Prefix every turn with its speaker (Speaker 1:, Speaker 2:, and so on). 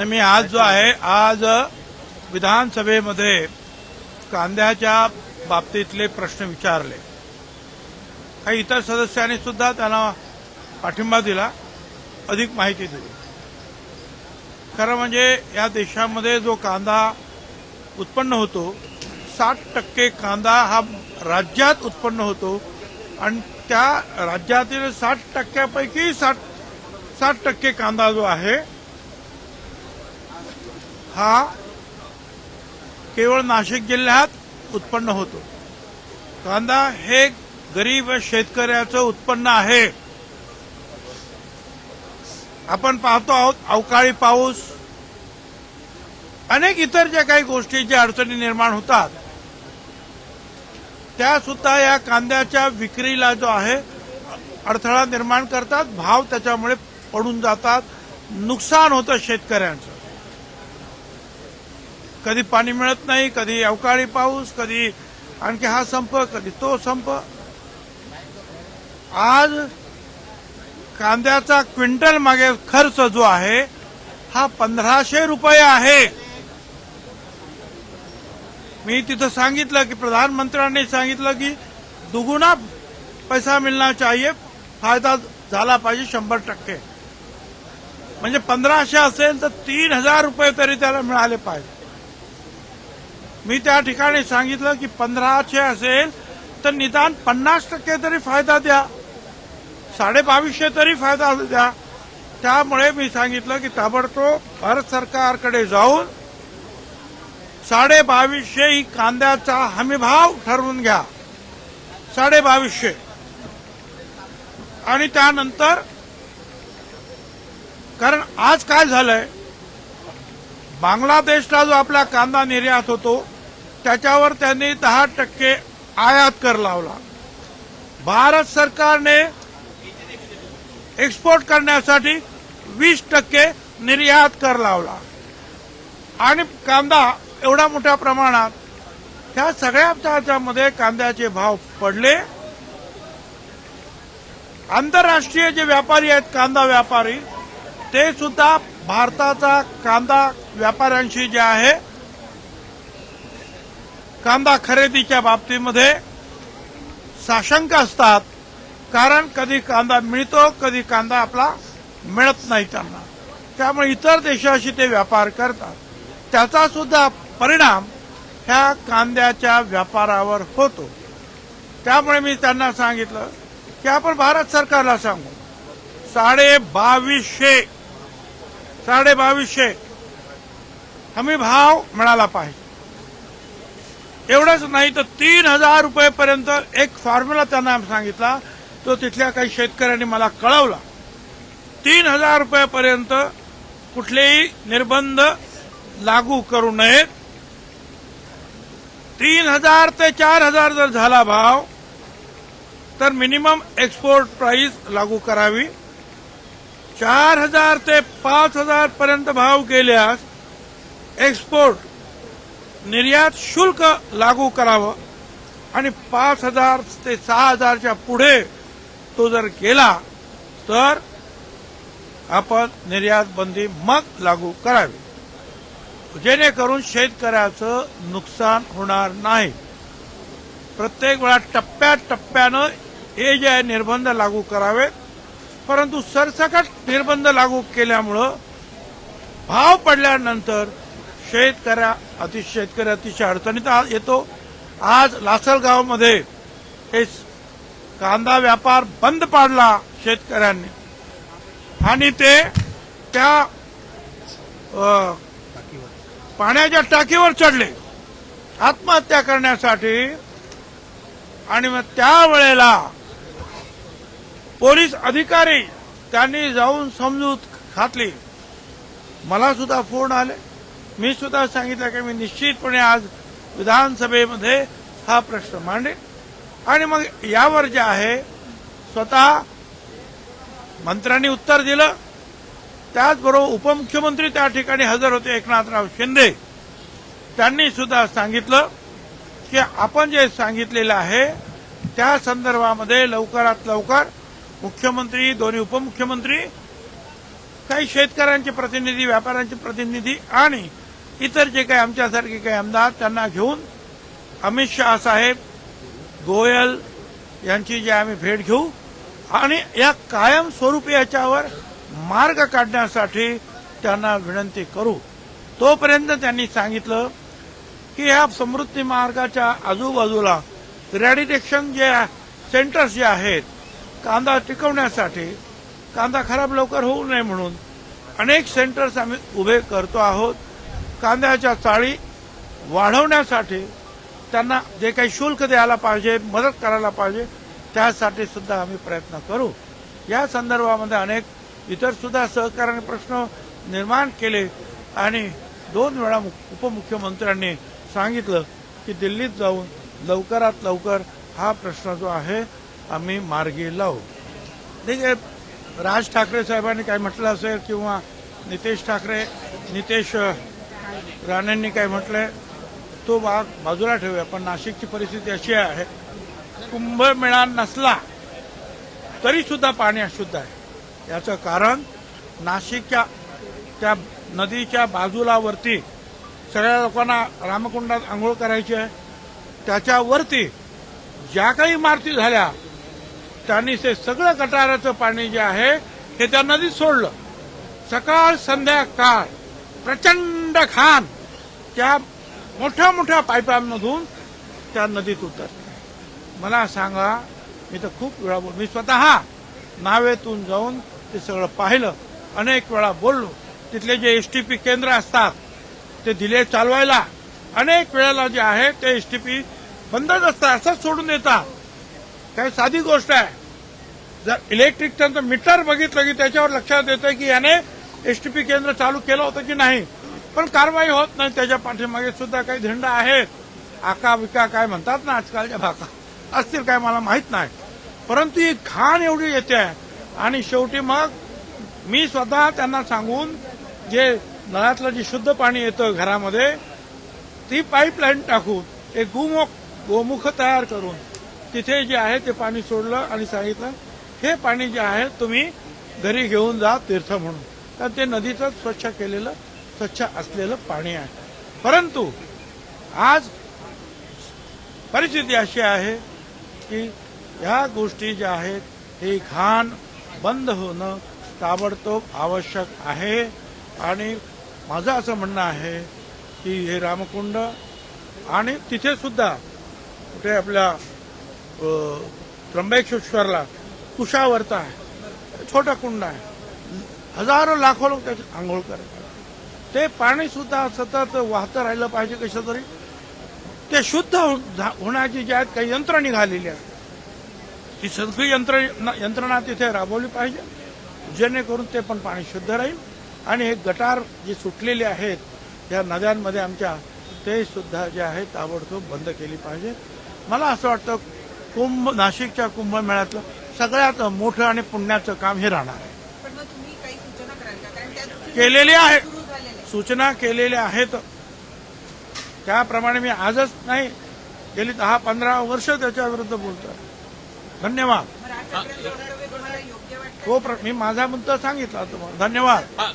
Speaker 1: नाही, मी आज जो आहे आज विधानसभेमध्ये कांद्याच्या बाबतीतले प्रश्न विचारले. काही इतर सदस्यांनी सुद्धा त्यांना पाठिंबा दिला अधिक माहिती दिली. खरं म्हणजे या देशामध्ये जो कांदा उत्पन्न होतो साठ टक्के कांदा हा राज्यात उत्पन्न होतो आणि त्या राज्यातील साठ टक्क्यापैकी साठ साठ टक्के कांदा जो आहे हा केवळ नाशिक जिल्ह्यात उत्पन्न होतो. कांदा हे गरीब शेतकऱ्याचं उत्पन्न आहे. आपण पाहतो आहोत अवकाळी पाऊस. अनेक इतर ज्या काही गोष्टी ज्या अडचणी निर्माण होतात त्या सुद्धा या कांद्याच्या विक्रीला जो आहे अडथळा निर्माण करतात भाव त्याच्यामुळे पडून जातात नुकसान होतं शेतकऱ्यांचं. कधी पाणी मिळत नाही कधी अवकाळी पाऊस कधी आणखी हा संप कधी तो संप. आज कांद्याचा क्विंटल मागे खर्च जो आहे हा पंधराशे रुपये आहे. मी तिथं सांगितलं की प्रधानमंत्र्यांनी सांगितलं की दुगुना पैसा मिळणार चाहिए फायदा झाला पाहिजे शंभर टक्के. म्हणजे पंधराशे असेल तर तीन हजार रुपये तरी त्याला मिळाले पाहिजे. मी त्या ठिकाणी सांगितलं की पंधराशे असेल तर निदान पन्नास टक्के तरी फायदा द्या. साडेबावीसशे तरी फायदा द्या. त्यामुळे मी सांगितलं की ताबडतोब भारत सरकारकडे जाऊन साडेबावीसशे ही कांद्याचा हमीभाव ठरवून घ्या. साडेबावीसशे. आणि त्यानंतर कारण आज काय झालंय? बांगलादेशला जो आपला कांदा निर्यात होतो त्याच्यावर त्यांनी दहा टक्के आयात कर लावला. भारत सरकारने एक्सपोर्ट करण्यासाठी वीस टक्के निर्यात कर लावला. आणि कांदा एवढा मोठ्या प्रमाणात ह्या सगळ्या त्याच्यामध्ये कांद्याचे भाव पडले. आंतरराष्ट्रीय जे व्यापारी आहेत कांदा व्यापारी ते सुद्धा भारताचा कांदा व्यापाऱ्यांशी जे आहे कांदा खरेदीच्या बाबतीमध्ये साशंक असतात कारण कधी कांदा मिळतो कधी कांदा आपला मिळत नाही त्यांना. त्यामुळे इतर देशाशी ते व्यापार करतात. त्याचा सुद्धा परिणाम ह्या कांद्याच्या व्यापारावर होतो. त्यामुळे मी त्यांना सांगितलं की आपण भारत सरकारला सांगू. साडे बावीसशे साडे बावीसशे. हमी भाव मिळाला पाहिजे. एवढंच नाही तर तीन हजार रुपयेपर्यंत एक फॉर्म्युला त्यांना सांगितला. तो तिथल्या काही शेतकऱ्यांनी मला कळवला. तीन हजार रुपयापर्यंत कुठलेही निर्बंध लागू करू नयेत. तीन हजार ते चार हजार जर झाला भाव तर मिनिमम एक्सपोर्ट प्राइस लागू करावी. चार हजार ते पाच हजार पर्यंत भाव गेल्यास एक्सपोर्ट निर्यात शुल्क लागू करावं. आणि पाच हजार ते सहा हजारच्या पुढे तो जर गेला तर आपण निर्यात बंदी मग लागू करावी. जेणेकरून शेतकऱ्याचं नुकसान होणार नाही. प्रत्येक वेळा टप्प्याटप्प्यानं हे जे आहे निर्बंध लागू करावेत. परंतु सरसकट निर्बंध लागू केल्यामुळं भाव पडल्यानंतर शेतकऱ्या अति शेतकरी अतिशय अडचणीत येतो. आज लासलगावमध्ये हे कांदा व्यापार बंद पाडला शेतकऱ्यांनी. आणि ते त्या पाण्याच्या टाकीवर चढले. आत्महत्या करण्यासाठी आणि मग त्यावेळेला पोलीस अधिकारी त्यांनी जाऊन समजूत घातली. मला सुद्धा फोन आले. मी सुद्धा सांगितलं की मी निश्चितपणे आज विधानसभेमध्ये हा प्रश्न मांडेन. आणि मग यावर जे आहे स्वतः मंत्र्यांनी उत्तर दिलं. त्याचबरोबर उपमुख्यमंत्री त्या ठिकाणी हजर होते एकनाथराव शिंदे. त्यांनी सुद्धा सांगितलं की आपण जे सांगितलेलं आहे त्या संदर्भामध्ये लवकरात लवकर मुख्यमंत्री दोन्ही उपमुख्यमंत्री काही शेतकऱ्यांचे प्रतिनिधी व्यापाऱ्यांचे प्रतिनिधी आणि इतर जे काही आमच्यासारखे काही आमदार त्यांना घेऊन अमित शहा साहेब गोयल यांची जे आम्ही भेट घेऊ आणि या कायमस्वरूपी याच्यावर मार्ग काढण्यासाठी त्यांना विनंती करू. तोपर्यंत त्यांनी सांगितलं की ह्या समृद्धी मार्गाच्या आजूबाजूला रॅडिटेक्शन जे सेंटर्स जे आहेत कांदा टिकवण्यासाठी कांदा खराब लवकर होऊ नये म्हणून अनेक सेंटर्स आम्ही उभे करतो आहोत. कांद्याच्या चाळी वाढवण्यासाठी त्यांना जे काही शुल्क द्यायला पाहिजे मदत करायला पाहिजे त्यासाठी सुद्धा आम्ही प्रयत्न करू. या संदर्भामध्ये अनेक इतर सुद्धा सहकार्याने प्रश्न निर्माण केले आणि दोन वेळा मु- उपमुख्यमंत्र्यांनी सांगितलं की दिल्लीत जाऊन लवकरात लवकर हा प्रश्न जो आहे आम्ही मार्गी लावू. ठीक आहे. राज ठाकरे साहेबांनी काय म्हटलं असेल किंवा नितेश ठाकरे नितेश राणेंनी काय म्हटलंय तो भाग बाजूला ठेवूया. पण नाशिकची परिस्थिती अशी आहे कुंभमेळा नसला तरी सुद्धा पाणी अशुद्ध आहे. याचं कारण नाशिकच्या त्या नदीच्या बाजूलावरती सगळ्या लोकांना रामकुंडात आंघोळ करायची आहे. त्याच्यावरती ज्या काही इमारती झाल्या त्यांनी ते सगळं गटाराचं पाणी जे आहे हे त्या नदीत सोडलं. सकाळ संध्याकाळ प्रचंड खान त्या मोठ्या मोठ्या पाईपांमधून त्या नदीत उतरते मला सांगा मी तर खूप वेळा बोल मी स्वतः नावेतून जाऊन ते सगळं पाहिलं. अनेक वेळा बोललो. तिथले जे एस टी पी केंद्र असतात ते दिले चालवायला. अनेक वेळेला जे आहे ते एस टी पी बंदच असतात असंच सोडून देतात. काही साधी गोष्ट आहे. जर इलेक्ट्रिकचं मीटर बघितलं की त्याच्यावर लक्षात येतं की याने एसटीपी केंद्र चालू केलं होतं की नाही. पण कारवाई होत नाही त्याच्या पाठीमागे सुद्धा काही झेंडा आहेत. आका विका काय म्हणतात ना आजकालच्या भाका असतील काय मला माहीत नाही. परंतु ही घाण एवढी येते आहे आणि शेवटी मग मी स्वतः त्यांना सांगून जे नळातलं जे शुद्ध पाणी येतं घरामध्ये ती पाईपलाईन टाकून एक गोमुख गोमुख तयार करून तिथे जे आहे ते पाणी सोडलं आणि सांगितलं हे पाणी जे आहे तुम्ही घरी घेऊन जा तीर्थ म्हणून. तर ते नदीचं स्वच्छ केलेलं स्वच्छ असलेलं पाणी आहे. परंतु आज परिस्थिती अशी आहे की ह्या गोष्टी ज्या आहेत ही घाण बंद होणं ताबडतोब आवश्यक आहे. आणि माझं असं म्हणणं आहे की हे रामकुंड आणि तिथे सुद्धा कुठे आपल्या त्र्यंबकेश्वरला कुशावर्त आहे छोटा कुंड आहे हजारो लाखो लोक त्याची आंघोळ करतात. ते पाणी सुद्धा सतत वाहतं राहिलं पाहिजे कसं तरी. ते शुद्ध हो- होण्याची जी आहेत काही यंत्र निघालेली आहेत ती सगळी यंत्र यंत्रणा तिथे राबवली पाहिजे. जेणेकरून ते पण पाणी शुद्ध राहील. आणि हे गटार जे सुटलेले आहेत या नद्यांमध्ये आमच्या ते सुद्धा जे आहे ताबडतोब बंद केली पाहिजे. मला असं वाटतं कुंभ नाशिकच्या कुंभमेळ्यातलं सगळ्यात मोठं आणि पुण्याचं काम हे राहणार आहे.
Speaker 2: पण मग तुम्ही काही सूचना कराल का? कारण त्या दृष्टीने
Speaker 1: केलेली आहे. सूचना केलेल्या आहेत. त्याप्रमाणे मी आजच नाही गेली दहा पंधरा वर्ष त्याच्या विरुद्ध बोलतोय. धन्यवाद. तो प्र- मी माझा मुद्दा सांगितला तुम्हाला. धन्यवाद.